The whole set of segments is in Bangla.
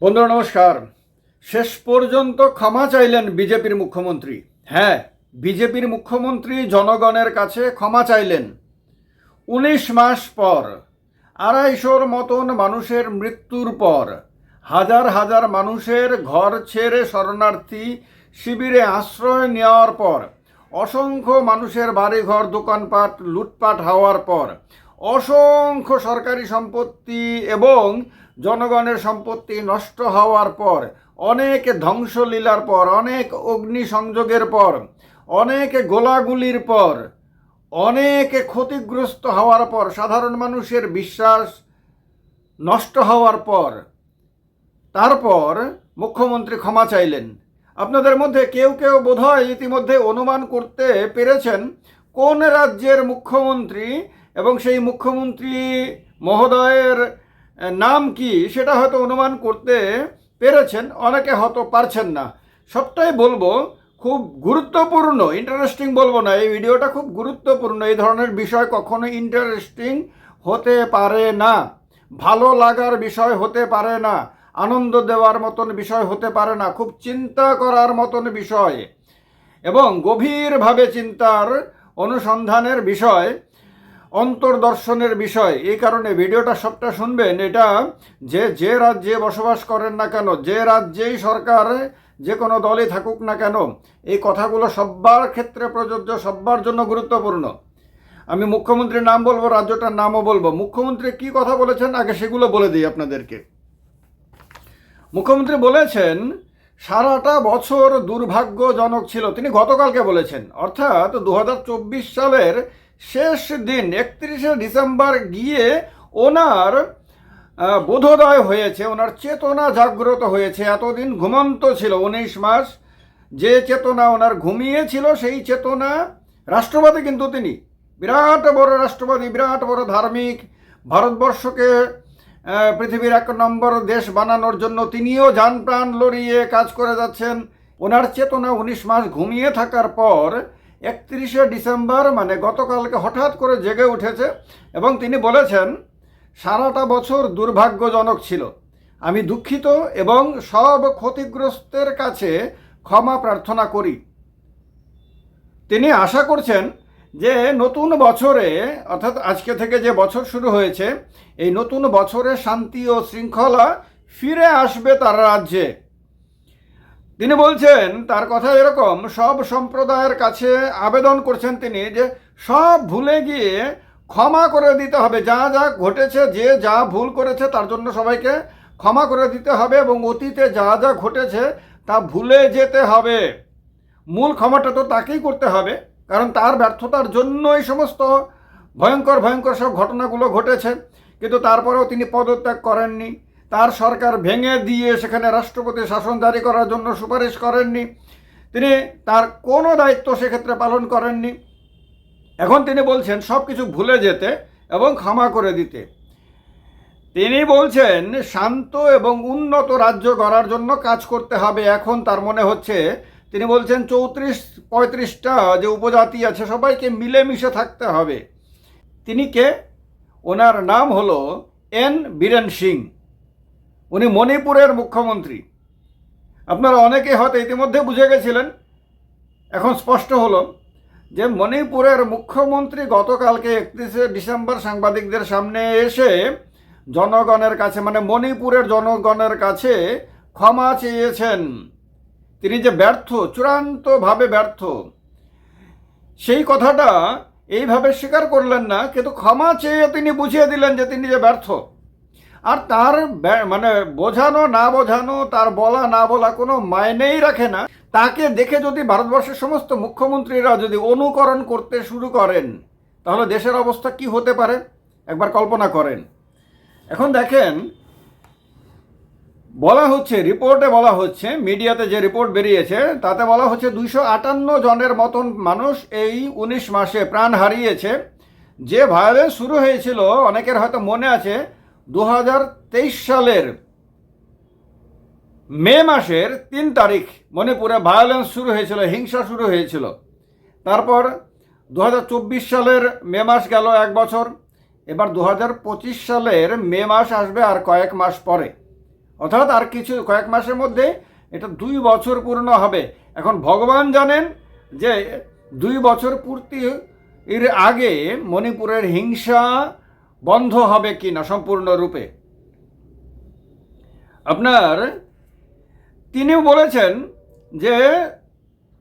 বন্ধুরা, নমস্কার। শেষ পর্যন্ত ক্ষমা চাইলেন বিজেপির মুখ্যমন্ত্রী। হ্যাঁ বিজেপির মুখ্যমন্ত্রী জনগণের কাছে ক্ষমা চাইলেন। উনিশ মাস পর, আড়াইশোর মতন মানুষের মৃত্যুর পর, হাজার হাজার মানুষের ঘর ছেড়ে শরণার্থী শিবিরে আশ্রয় নেওয়ার পর, অসংখ্য মানুষের বাড়িঘর, দোকানপাট, লুটপাট হওয়ার পর অসংখ্য সরকারি সম্পত্তি এবং জনগণের সম্পত্তি নষ্ট হওয়ার পর, অনেক ধ্বংসলীলার পর, অনেক অগ্নিসংযোগের পর, অনেক গোলাগুলির পর, অনেক ক্ষতিগ্রস্ত হওয়ার পর, সাধারণ মানুষের বিশ্বাস নষ্ট হওয়ার পর, তারপর মুখ্যমন্ত্রী ক্ষমা চাইলেন। আপনাদের মধ্যে কেউ কেউ বোধহয় ইতিমধ্যে অনুমান করতে পেরেছেন কোন রাজ্যের মুখ্যমন্ত্রী এবং সেই মুখ্যমন্ত্রী মহোদয়ের নাম কি সেটা হয়তো অনুমান করতে পেরেছেন, অনেকে হয়তো পারছেন না। সবটাই বলব, খুব গুরুত্বপূর্ণ ইন্টারেস্টিং বলব না, এই ভিডিওটা খুব গুরুত্বপূর্ণ, এই ধরনের বিষয় কখনো ইন্টারেস্টিং হতে পারে না। ভালো লাগার বিষয় হতে পারে না, আনন্দ দেওয়ার মতন বিষয় হতে পারে না, খুব চিন্তা করার মতন বিষয় এবং গভীরভাবে চিন্তার অনুসন্ধানের বিষয়। অন্তর্দর্শনের বিষয়। এই কারণে ভিডিওটা সবটা শুনবেন। এটা যে যে রাজ্যে বসবাস করেন না কেন, যে রাজ্যেই সরকার যে কোনো দলই থাকুক না কেন, এই কথাগুলো সব্বার ক্ষেত্রে প্রযোজ্য, সব্বার জন্য গুরুত্বপূর্ণ। আমি মুখ্যমন্ত্রীর নাম বলব, রাজ্যটার নামও বলব। মুখ্যমন্ত্রী কি কথা বলেছেন, আগে সেগুলো বলে দিই আপনাদেরকে। মুখ্যমন্ত্রী বলেছেন, সারাটা বছর দুর্ভাগ্যজনক ছিল। তিনি গতকালকে বলেছেন, অর্থাৎ দু হাজার চব্বিশ সালের শেষ দিন, একত্রিশে ডিসেম্বর গিয়ে ওনার বোধোদয় হয়েছে, ওনার চেতনা জাগ্রত হয়েছে, এতদিন ঘুমন্ত ছিল উনিশ মাস, যে চেতনা ওনার ঘুমিয়েছিল, সেই চেতনা রাষ্ট্রবাদী কিন্তু তিনি। বিরাট বড় রাষ্ট্রবাদী, বিরাট বড় ধার্মিক, ভারতবর্ষকে পৃথিবীর এক নম্বর দেশ বানানোর জন্য তিনিও যান প্রাণ লড়িয়ে কাজ করে যাচ্ছেন। ওনার চেতনা উনিশ মাস ঘুমিয়ে থাকার পর একত্রিশে ডিসেম্বর মানে গতকালকে হঠাৎ করে জেগে উঠেছে এবং তিনি বলেছেন, সারাটা বছর দুর্ভাগ্যজনক ছিল। আমি দুঃখিত এবং সব ক্ষতিগ্রস্তের কাছে ক্ষমা প্রার্থনা করি। তিনি আশা করছেন যে নতুন বছরে, অর্থাৎ আজকে থেকে যে বছর শুরু হয়েছে, এই নতুন বছরে শান্তি ও শৃঙ্খলা ফিরে আসবে তার রাজ্যে। তিনি বলছেন, তার কথা এরকম, সব সম্প্রদায়ের কাছে আবেদন করছেন তিনি যে সব ভুলে গিয়ে ক্ষমা করে দিতে হবে। যা যা ঘটেছে, যে যা ভুল করেছে, তার জন্য সবাইকে ক্ষমা করে দিতে হবে এবং অতীতে যা যা ঘটেছে, তা ভুলে যেতে হবে। মূল ক্ষমাটা তো তাকেই করতে হবে, কারণ তার ব্যর্থতার জন্য এই সমস্ত ভয়ঙ্কর ভয়ঙ্কর সব ঘটনাগুলো ঘটেছে। কিন্তু তারপরেও তিনি পদত্যাগ করেননি। তার সরকার ভেঙে দিয়ে সেখানে রাষ্ট্রপতি শাসন জারি করার জন্য সুপারিশ করেননি। তিনি তার কোনো দায়িত্ব সেক্ষেত্রে পালন করেননি। এখন তিনি বলছেন সব কিছু ভুলে যেতে এবং ক্ষমা করে দিতে। তিনি বলছেন, শান্ত এবং উন্নত রাজ্য গড়ার জন্য কাজ করতে হবে। এখন তার মনে হচ্ছে, তিনি বলছেন, চৌত্রিশ, পঁয়ত্রিশটা যে উপজাতি আছে, সবাইকে মিলেমিশে থাকতে হবে। তিনি কে? ওনার নাম হলো এন বীরেন সিং। উনি মণিপুরের মুখ্যমন্ত্রী। আপনারা অনেকে হয়তো ইতিমধ্যে বুঝে গেছিলেন, এখন স্পষ্ট হলো যে মণিপুরের মুখ্যমন্ত্রী গতকালকে একত্রিশে ডিসেম্বর সাংবাদিকদের সামনে এসে জনগণের কাছে মানে মণিপুরের জনগণের কাছে ক্ষমা চেয়েছেন। তিনি যে ব্যর্থ, চূড়ান্তভাবে ব্যর্থ, সেই কথাটা এইভাবে স্বীকার করলেন না, কিন্তু ক্ষমা চেয়ে তিনি বুঝিয়ে দিলেন যে তিনি যে ব্যর্থ। আর তার মানে বোঝানো, না বোঝানো, তার বলা, না বলা কোনো মায়নেই রাখে না। তাকে দেখে যদি ভারতবর্ষের সমস্ত মুখ্যমন্ত্রীরা যদি অনুকরণ করতে শুরু করেন, তাহলে দেশের অবস্থা কি হতে পারে? একবার কল্পনা করেন। এখন দেখেন, বলা হচ্ছে, রিপোর্টে বলা হচ্ছে, মিডিয়াতে যে রিপোর্ট বেরিয়েছে, তাতে বলা হচ্ছে দুইশো আটান্ন জনের মতন মানুষ এই উনিশ মাসে প্রাণ হারিয়েছে। যে ভায়োলেন্স শুরু হয়েছিল, অনেকের হয়তো মনে আছে দু হাজার তেইশ সালের মে মাসের তিন তারিখ মণিপুরে ভায়োলেন্স শুরু হয়েছিল, হিংসা শুরু হয়েছিল। তারপর দু হাজার চব্বিশ সালের মে মাস গেল এক বছর, এবার দু হাজার পঁচিশ সালের মে মাস আসবে আর কয়েক মাস পরে। অর্থাৎ আর কিছু কয়েক মাসের মধ্যে এটা দুই বছর পূর্ণ হবে। এখন ভগবান জানেন যে দুই বছর পূর্তি এর আগে মণিপুরের হিংসা বন্ধ হবে কি না সম্পূর্ণরূপে আপনার তিনিও বলেছেন যে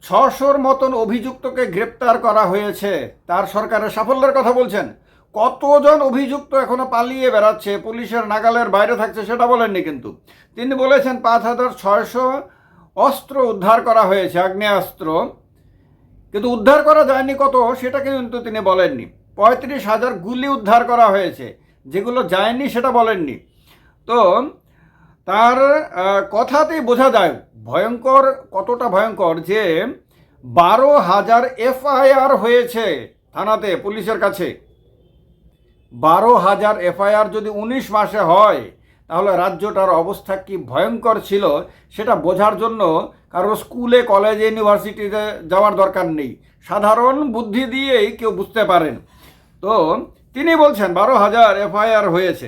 ছশোর মতন অভিযুক্তকে গ্রেপ্তার করা হয়েছে। তার সরকারের সাফল্যের কথা বলছেন। কতজন অভিযুক্ত এখনও পালিয়ে বেড়াচ্ছে, পুলিশের নাগালের বাইরে থাকছে সেটা বলেননি কিন্তু। তিনি বলেছেন পাঁচ হাজার ছয়শো অস্ত্র উদ্ধার করা হয়েছে, আগ্নেয়াস্ত্র। কিন্তু উদ্ধার করা যায়নি কত, সেটা কিন্তু তিনি বলেননি। পঁয়ত্রিশ হাজার গুলি উদ্ধার করা হয়েছে, যেগুলো যায়নি সেটা বলেননি। তো তার কথাতেই বোঝা যায়, ভয়ঙ্কর, কতটা ভয়ঙ্কর যে বারো হাজার এফআইআর হয়েছে থানাতে, পুলিশের কাছে। বারো হাজার এফআইআর যদি উনিশ মাসে হয়, তাহলে রাজ্যটার অবস্থা কি ভয়ঙ্কর ছিল সেটা বোঝার জন্য কারও স্কুলে, কলেজে, ইউনিভার্সিটিতে যাওয়ার দরকার নেই। সাধারণ বুদ্ধি দিয়েই কেউ বুঝতে পারেন। তো তিনি বলছেন, বারো হাজার এফআইআর হয়েছে।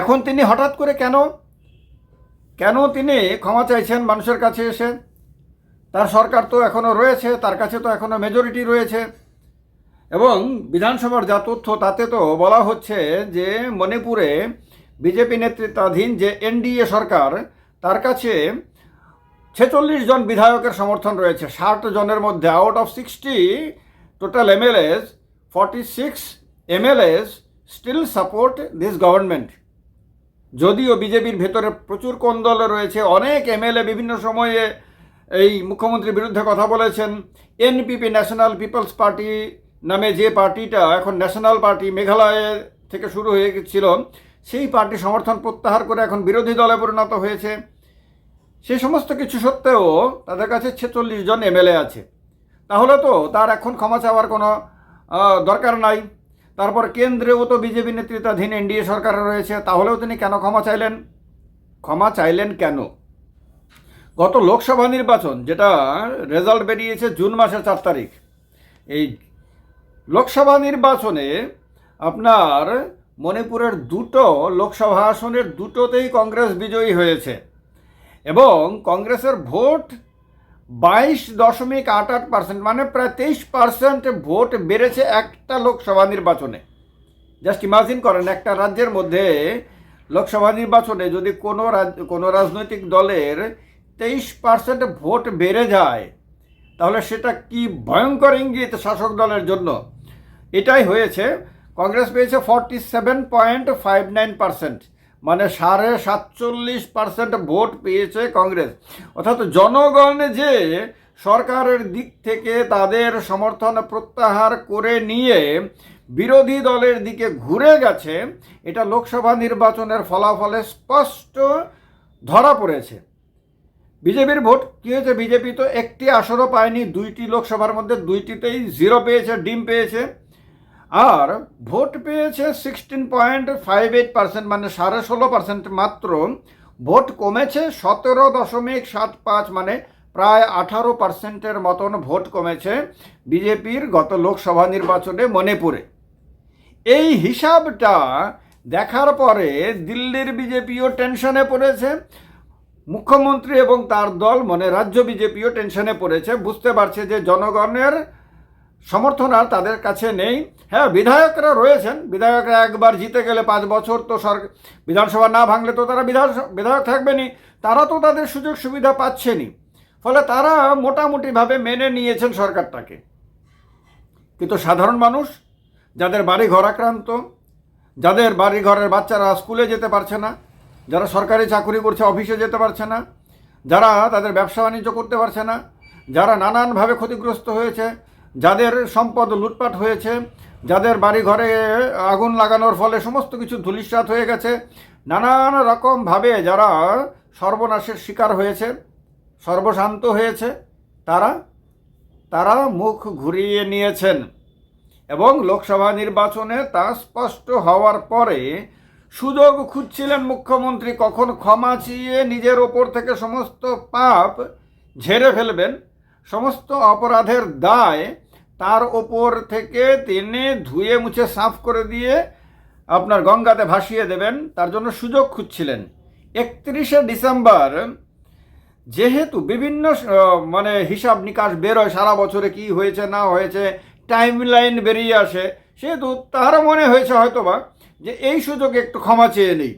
এখন তিনি হঠাৎ করে কেন? কেন তিনি ক্ষমা চাইছেন মানুষের কাছে এসে? তার সরকার তো এখনও রয়েছে, তার কাছে তো এখনও মেজরিটি রয়েছে। এবং বিধানসভার যা তথ্য, তাতে তো বলা হচ্ছে যে মণিপুরে বিজেপি নেতৃত্বাধীন যে এনডিএ সরকার, তার কাছে ছেচল্লিশ জন বিধায়কের সমর্থন রয়েছে। ষাট জনের মধ্যে out of sixty total MLAs forty six MLAs still support this government যদিও বিজেপির ভেতরে প্রচুর কোন্দল রয়েছে, অনেক এমএলএ বিভিন্ন সময়ে এই মুখ্যমন্ত্রীর বিরুদ্ধে কথা বলেছেন। এনপিপি ন্যাশনাল পিপলস পার্টি নামে যে পার্টিটা এখন ন্যাশনাল পার্টি মেঘালয়ে থেকে শুরু হয়ে ছিল সেই পার্টি সমর্থন প্রত্যাহার করে এখন বিরোধী দলে পরিণত হয়েছে। সেই সমস্ত কিছু সত্ত্বেও তাদের কাছে ছেচল্লিশ জন এমএলএ আছে। তাহলে তো তার এখন ক্ষমা চাওয়ার কোনো দরকার নাই। তারপর কেন্দ্রেও তো বিজেপি নেতৃত্বাধীন এনডিএ সরকার রয়েছে, তাহলেও তিনি কেন ক্ষমা চাইলেন? ক্ষমা চাইলেন কেন? গত লোকসভা নির্বাচন, যেটা রেজাল্ট বেরিয়েছে জুন মাসের চার তারিখ, এই লোকসভা নির্বাচনে আপনার মণিপুরের দুটো লোকসভা আসনের দুটোতেই কংগ্রেস বিজয়ী হয়েছে। এবং কংগ্রেসের ভোট বাইশ দশমিক আট আট পার্সেন্ট মানে প্রায় তেইশ পার্সেন্ট ভোট বেড়েছে একটা লোকসভা নির্বাচনে। জাস্ট ইমাজিন করেন, একটা রাজ্যের মধ্যে লোকসভা নির্বাচনে যদি কোনো কোনো রাজনৈতিক দলের তেইশ পার্সেন্ট ভোট বেড়ে যায়, তাহলে সেটা কি ভয়ঙ্কর ইঙ্গিত শাসক দলের জন্য? এটাই হয়েছে, কংগ্রেস পেয়েছে forty seven point five nine percent মানে সাড়ে সাতচল্লিশ পার্সেন্ট ভোট পেয়েছে কংগ্রেস। অর্থাৎ জনগণ যে সরকারের দিক থেকে তাদের সমর্থন প্রত্যাহার করে নিয়ে বিরোধী দলের দিকে ঘুরে গেছে, এটা লোকসভা নির্বাচনের ফলাফলে স্পষ্ট ধরা পড়েছে। বিজেপির ভোট কী হয়েছে? বিজেপি তো একটি আসনও পায়নি, দুইটি লোকসভার মধ্যে দুইটিতেই জিরো পেয়েছে, ডিম পেয়েছে। আর ভোট পেয়েছে sixteen point five eight percent মানে সাড়ে ষোলো পার্সেন্ট মাত্র। ভোট কমেছে সতেরো দশমিক সাত পাঁচ মানে প্রায় আঠারো পার্সেন্টের মতন ভোট কমেছে বিজেপির গত লোকসভা নির্বাচনে মণিপুরে। এই হিসাবটা দেখার পরে দিল্লির বিজেপিও টেনশনে পড়েছে। মুখ্যমন্ত্রী এবং তার দল মানে রাজ্য বিজেপিও টেনশনে পড়েছে। বুঝতে পারছে যে জনগণের সমর্থন আর তাদের কাছে নেই। হ্যাঁ বিধায়করা রয়েছেন। বিধায়করা একবার জিতে গেলে পাঁচ বছর তো সরকার বিধানসভা না ভাঙলে তো তারা বিধান বিধায়ক থাকবেনি তারা তো তাদের সুযোগ সুবিধা পাচ্ছেনই। ফলে তারা মোটামুটিভাবে মেনে নিয়েছেন সরকারটাকে। কিন্তু সাধারণ মানুষ, যাদের বাড়ি ঘর আক্রান্ত, যাদের বাড়ি ঘরের বাচ্চারা স্কুলে যেতে পারছে না, যারা সরকারি চাকরি করছে, অফিসে যেতে পারছে না, যারা তাদের ব্যবসা বাণিজ্য করতে পারছে না, যারা নানানভাবে ক্ষতিগ্রস্ত হয়েছে, যাদের সম্পদ লুটপাট হয়েছে যাদের বাড়ি ঘরে আগুন লাগানোর ফলে সমস্ত কিছু ধুলিস্বাত হয়ে গেছে, নানান রকমভাবে যারা সর্বনাশের শিকার হয়েছে, সর্বশান্ত হয়েছে, তারা তারা মুখ ঘুরিয়ে নিয়েছেন এবং লোকসভা নির্বাচনে তা স্পষ্ট হওয়ার পরে সুযোগ খুঁজছিলেন মুখ্যমন্ত্রী কখন ক্ষমা চেয়ে নিজের ওপর থেকে সমস্ত পাপ ঝেড়ে ফেলবেন, সমস্ত অপরাধের দায় তার ওপর থেকে তিনি ধুয়ে মুছে সাফ করে দিয়ে আপনার গঙ্গাতে ভাসিয়ে দেবেন। তার জন্য সুযোগ খুঁজছিলেন। একত্রিশে ডিসেম্বর, যেহেতু বিভিন্ন মানে হিসাব নিকাশ বেরোয় সারা বছরে কি হয়েছে, না হয়েছে টাইম লাইন বেরিয়ে আসে, সেহেতু তার মনে হয়েছে হয়তোবা যে এই সুযোগে একটু ক্ষমা চেয়ে নেই।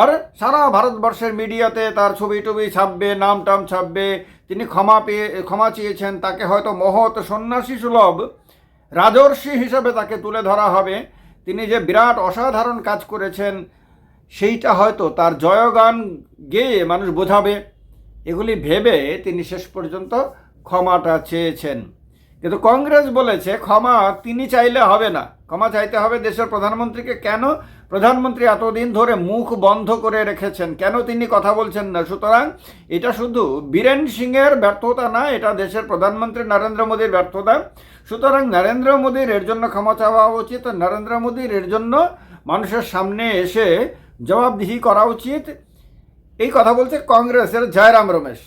আর সারা ভারতবর্ষের মিডিয়াতে তার ছবি টবি ছাপবে, নাম টাম ছাপবে। তিনি ক্ষমা পেয়ে, ক্ষমা চেয়েছেন, তাকে হয়তো মহৎ সন্ন্যাসী সুলভ, রাজর্ষি হিসাবে তাকে তুলে ধরা হবে। তিনি যে বিরাট অসাধারণ কাজ করেছেন, সেইটা হয়তো তার জয়গান গেয়ে মানুষ বোঝাবে। এগুলি ভেবে তিনি শেষ পর্যন্ত ক্ষমাটা চেয়েছেন। কিন্তু কংগ্রেস বলেছে, ক্ষমা তিনি চাইলে হবে না। ক্ষমা চাইতে হবে দেশের প্রধানমন্ত্রীকে। কেন? প্রধানমন্ত্রী এতদিন ধরে মুখ বন্ধ করে রেখেছেন। কেন তিনি কথা বলছেন না? সুতরাং এটা শুধু বীরেন সিংয়ের ব্যর্থতা না, এটা দেশের প্রধানমন্ত্রী নরেন্দ্র মোদীর ব্যর্থতা। সুতরাং নরেন্দ্র মোদীর এর জন্য ক্ষমা চাওয়া উচিত। নরেন্দ্র মোদীর এর জন্য মানুষের সামনে এসে জবাবদিহি করা উচিত। এই কথা বলছে কংগ্রেসের জয়রাম রমেশ।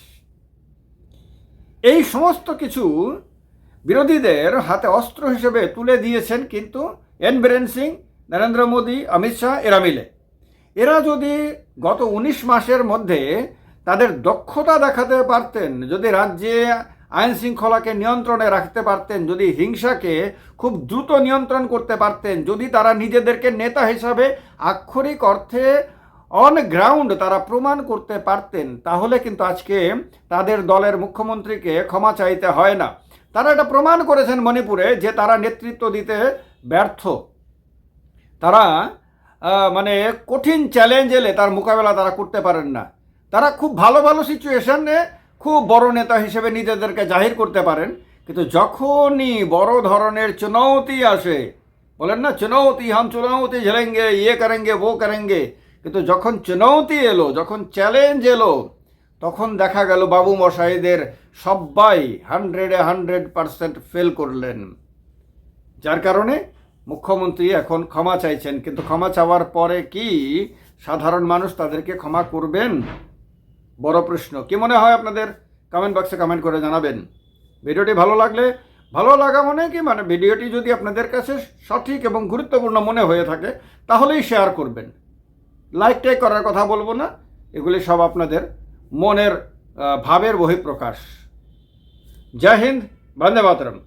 এই সমস্ত কিছু বিরোধীদের হাতে অস্ত্র হিসেবে তুলে দিয়েছেন কিন্তু এন বীরেন সিং, নরেন্দ্র মোদী, অমিত শাহ এরা মিলে। এরা যদি গত উনিশ মাসের মধ্যে তাদের দক্ষতা দেখাতে পারতেন, যদি রাজ্যে আইন শৃঙ্খলাকে নিয়ন্ত্রণে রাখতে পারতেন, যদি হিংসাকে খুব দ্রুত নিয়ন্ত্রণ করতে পারতেন, যদি তারা নিজেদেরকে নেতা হিসাবে আক্ষরিক অর্থে অন গ্রাউন্ড তারা প্রমাণ করতে পারতেন, তাহলে কিন্তু আজকে তাদের দলের মুখ্যমন্ত্রীকে ক্ষমা চাইতে হয় না। তারা এটা প্রমাণ করেছেন মণিপুরে যে তারা নেতৃত্ব দিতে ব্যর্থ। তারা মানে কঠিন চ্যালেঞ্জ এলে তার মোকাবেলা তারা করতে পারেন না। তারা খুব ভালো ভালো সিচুয়েশনে খুব বড় নেতা হিসেবে নিজেদেরকে জাহির করতে পারেন। কিন্তু যখনই বড় ধরনের চুনৌতি আসে, বলেন না, চুনৌতি হাম চুনৌতি ঝেলেঙ্গে ইয়ে করেঙ্গে, ও করেঙ্গে, কিন্তু যখন চুনৌতি এলো, যখন চ্যালেঞ্জ এলো তখন দেখা গেল বাবু মশাইদের সবাই হান্ড্রেডে হান্ড্রেড পারসেন্ট ফেল করলেন। যার কারণে মুখ্যমন্ত্রী এখন ক্ষমা চাইছেন, কিন্তু ক্ষমা চাওয়ার পরে কি সাধারণ মানুষ তাদেরকে ক্ষমা করবেন? বড় প্রশ্ন। কি মনে হয় আপনাদের? কমেন্ট বক্সে কমেন্ট করে জানাবেন। ভিডিওটি ভালো লাগলে, ভালো লাগা মনে কি? মানে ভিডিওটি যদি আপনাদের কাছে সঠিক এবং গুরুত্বপূর্ণ মনে হয়ে থাকে, তাহলেই শেয়ার করবেন। লাইকটাই করার কথা বলব না, এগুলি সব আপনাদের মনের ভাবের বহিঃপ্রকাশ। জয় হিন্দ বন্দে মাতরম।